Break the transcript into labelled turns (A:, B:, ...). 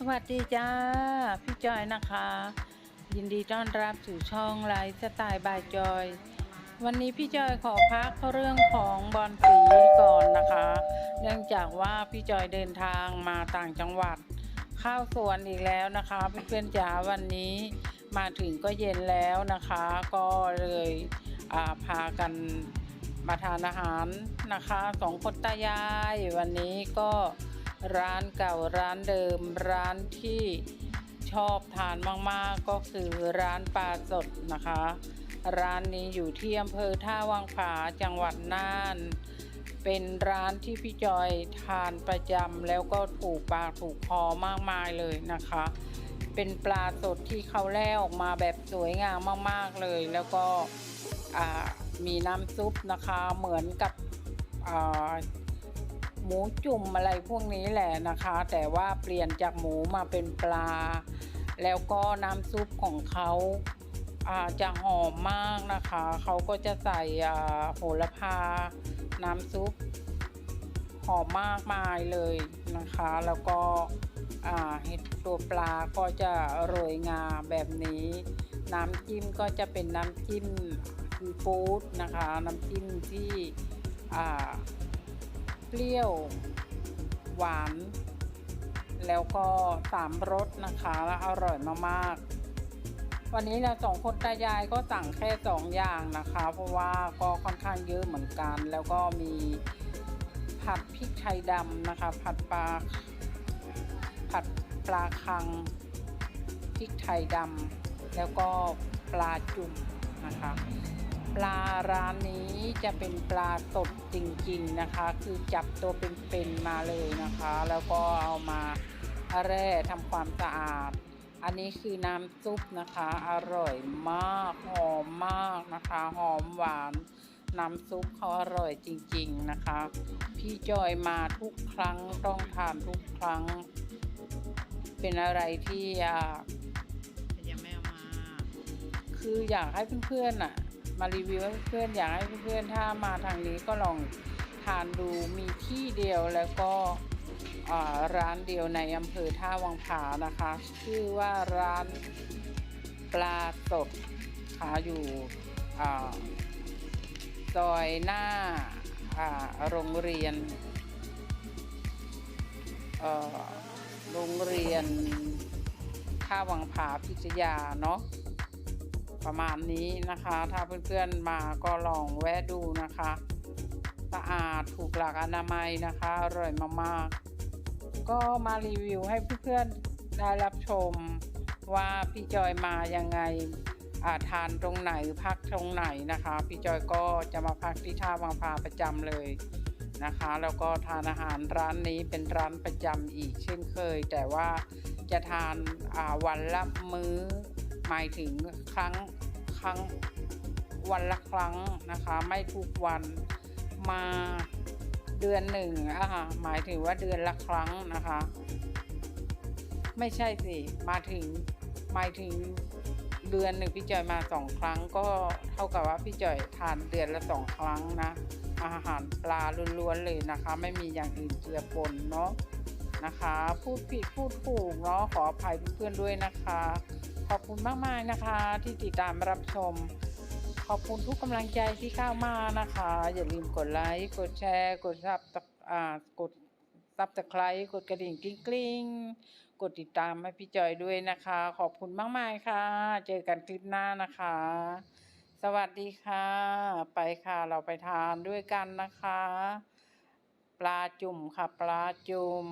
A: สวัสดีจ้า พี่จอยนะคะ ยินดีต้อนรับสู่ช่องไลฟ์สไตล์บายจอย วันนี้พี่จอยขอพักเรื่องของบอลสีก่อนนะคะ เนื่องจากว่าพี่จอยเดินทางมาต่างจังหวัดเข้าสวนอีกแล้วนะคะเพื่อนๆจ๋าวันนี้มาถึงก็เย็นแล้วนะคะ ก็เลยาพากันมาทานอาหารนะคะสองคนตายายวันนี้ก็ ร้านเก่าร้านเดิมร้านที่ชอบทานมากๆก็คือร้านปลาสดนะคะ ร้านนี้อยู่ที่อำเภอท่าวังผาจังหวัดน่าน เป็นร้านที่พี่จอยทานประจำแล้วก็ถูกปากถูกคอมากมายเลยนะคะ เป็นปลาสดที่เขาแล่ออกมาแบบสวยงามมากๆเลย แล้วก็มีน้ำซุปนะคะเหมือนกับ หมูจุ่มอะไรพวกนี้แหละนะคะ แต่ว่าเปลี่ยนจากหมูมาเป็นปลา แล้วก็น้ำซุปของเขาอาจะหอมมากนะคะ เขาก็จะใส่โหระพา น้ำซุปหอมมากมายเลยนะคะ แล้วก็เห็ดตัวปลาก็จะโรยงาแบบนี้ น้ำจิ้มก็จะเป็นน้ำจิ้มซีฟู้ดนะคะ น้ำจิ้มที่ เปรี้ยว หวาน แล้วก็สามรสนะคะแล้วอร่อยมากๆ วันนี้เราสองคนตายายก็สั่งแค่สองอย่างนะคะ เพราะว่าก็ค่อนข้างเยอะเหมือนกัน แล้วก็มีผัดพริกไทยดำนะคะ ผัดปลาผัดปลาคังพริกไทยดำแล้วก็ปลาจุ่มนะคะ ปลา ร้านนี้จะเป็นปลาสดจริงๆนะคะ คือจับตัวเป็นๆมาเลยนะคะ แล้วก็เอามาแร่ทำความสะอาด อันนี้คือน้ำซุปนะคะ อร่อยมากหอมมากนะคะ หอมหวาน น้ำซุปเขาอร่อยจริงๆนะคะ พี่จอยมาทุกครั้งต้องทานทุกครั้ง เป็นอะไรที่อ่า
B: ยังไม่เอามา
A: คืออยากให้เพื่อนๆอะ มารีวิวให้เพื่อนอยากให้เพื่อนถ้ามาทางนี้ก็ลองทานดูมีที่เดียวแล้วก็ร้านเดียวในอำเภอท่าวังผานะคะ ชื่อว่าร้านปลาสดค่ะอยู่ซอยหน้าโรงเรียนโรงเรียนท่าวังผาพิทยาเนาะ ประมาณนี้นะคะ ถ้าเพื่อนๆมาก็ลองแวะดูนะคะ สะอาดถูกหลักอนามัยนะคะอร่อยมากๆ ก็มารีวิวให้เพื่อนๆได้รับชมว่าพี่จอยมายังไงอาทานตรงไหนพักตรงไหนนะคะ พี่จอยก็จะมาพักที่ท่าวังพาประจำเลยนะคะ แล้วก็ทานอาหารร้านนี้เป็นร้านประจำอีกเช่นเคย แต่ว่าจะทานาวันละมื้อ หมายถึงครั้งครั้งวันละครั้งนะคะ ไม่ทุกวันมาเดือนหนึ่งอะหมายถึงว่าเดือนละครั้งนะคะ ไม่ใช่สิมาถึงหมายถึงเดือนหนึ่งพี่จอยมาสองครั้ง ก็เท่ากับว่าพี่จอยทานเดือนละสองครั้งนะ อาหารปลาล้วนๆเลยนะคะ ไม่มีอย่างอื่นเจือปนเนาะนะคะ พูดผิดพูดถูกเนาะขออภัยเพื่อนๆด้วยนะคะ ขอบคุณมากๆนะคะ ที่ติดตามรับชม ขอบคุณทุกกำลังใจที่เข้ามานะคะ อย่าลืมกดไลค์กดแชร์ กดซับอ่ากดซับตะไคร้กดกระดิ่งกริ๊งกริ๊งกดติดตามให้พี่จอยด้วยนะคะ ขอบคุณมากๆค่ะ เจอกันคลิปหน้านะคะ สวัสดีค่ะ ไปค่ะเราไปทานด้วยกันนะคะ ปลาจุ่มค่ะ ปลาจุ่ม